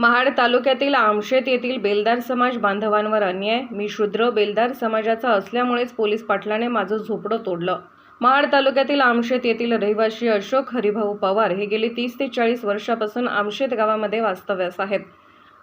महाड तालुक्यातील आमशेत येथील बेलदार समाज बांधवांवर अन्याय मी शूद्र बेलदार समाजाचा असल्यामुळेच पोलीस पाटलाने माझं झोपडं तोडलं. महाड तालुक्यातील आमशेत येथील रहिवासी अशोक हरिभाऊ पवार हे गेली तीस ते चाळीस वर्षापासून आमशेत गावामध्ये वास्तव्यास आहेत.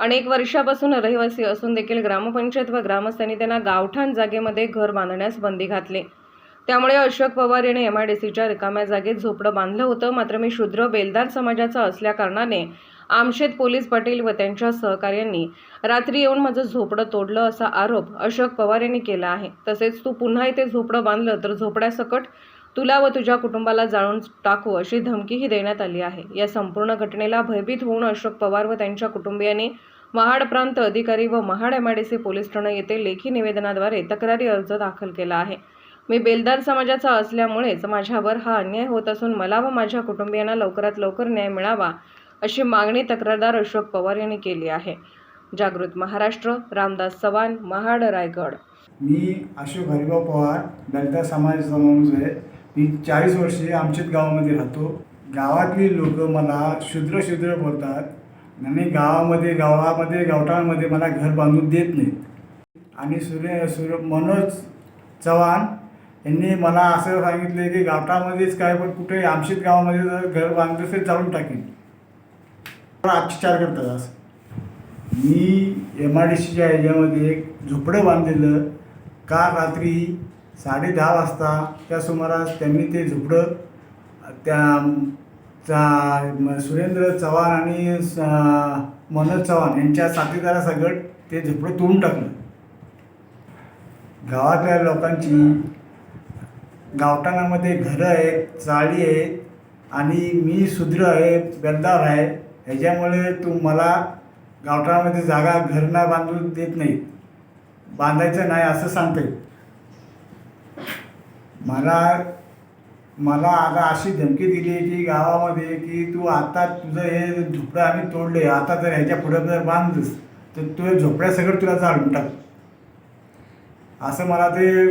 अनेक वर्षापासून रहिवासी असून देखील ग्रामपंचायत व ग्रामस्थांनी त्यांना गावठाण जागेमध्ये घर बांधण्यास बंदी घातली. त्यामुळे अशोक पवार यांनी एम आय डी सीच्या रिकाम्या जागेत झोपडं बांधलं होतं. मात्र मी शूद्र बेलदार समाजाचा असल्याकारणाने आमशेत पोलीस पाटील व त्यांच्या सहकार्यांनी रात्री येऊन माझं झोपडं तोडलं असा आरोप अशोक पवार यांनी केला आहे. तसेच तू पुन्हा इथे झोपडं बांधलं तर झोपड्यासकट तुला व तुझ्या कुटुंबाला जाळून टाकू अशी धमकीही देण्यात आली आहे. या संपूर्ण घटनेला भयभीत होऊन अशोक पवार व त्यांच्या कुटुंबियांनी महाड प्रांत अधिकारी व महाड एमआयडीसी पोलीस ठाणे येथे लेखी निवेदनाद्वारे तक्रारी अर्ज दाखल केला आहे. मी बेलदार समाजाचा असल्यामुळेच माझ्यावर हा अन्याय होत असून मला व माझ्या कुटुंबियांना लवकरात लवकर न्याय मिळावा अशी मागणी तक्रारदार अशोक पवार यांनी केली आहे. जागृत महाराष्ट्र रामदास चव्हाण महाड रायगड. मी अशोक हरिभाऊ पवार दलित समाजाचा माणूस आहे मी चाळीस वर्षे आमच्याच गावामध्ये राहतो. गावातली लोक मला शूद्र शूद्र बोलतात. आणि गावामध्ये गावामध्ये गावठाणामध्ये मला घर बांधून देत नाहीत. आणि सूर्य सूर्य मनोज चव्हाण यांनी मला असं सांगितलं की गावठामध्येच काय पण कुठे आमशीत गावामध्ये जर घर बांधलं असेल चालून टाकेन. अत्याचार करतात असं मी एम आय डी सीच्या ह्याच्यामध्ये एक झोपडं बांधलेलं. काल रात्री साडे दहा वाजता त्या सुमारास त्यांनी ते झोपडं त्या चा- सुरेंद्र चव्हाण आणि स- मनोज चव्हाण यांच्या साथीदारासकट ते झोपडं तोडून टाकलं. गावातल्या लोकांची गावठाणामध्ये घरं आहेत चाळी आहेत आणि मी शूद्र आहे बेलदार आहे. ह्याच्यामुळे तू मला गावठाणामध्ये जागा घर नाही बांधून देत नाही. बांधायचं नाही असं सांगते. मला मला आता अशी धमकी दिली आहे की गावामध्ये की तू आता तुझं हे झोपडं आम्ही तोडले आता जर ह्याच्या पुढे जर बांधलंस तर तुझ्या झोपड्या सगळं तुला जाळून टाक. असं मला ते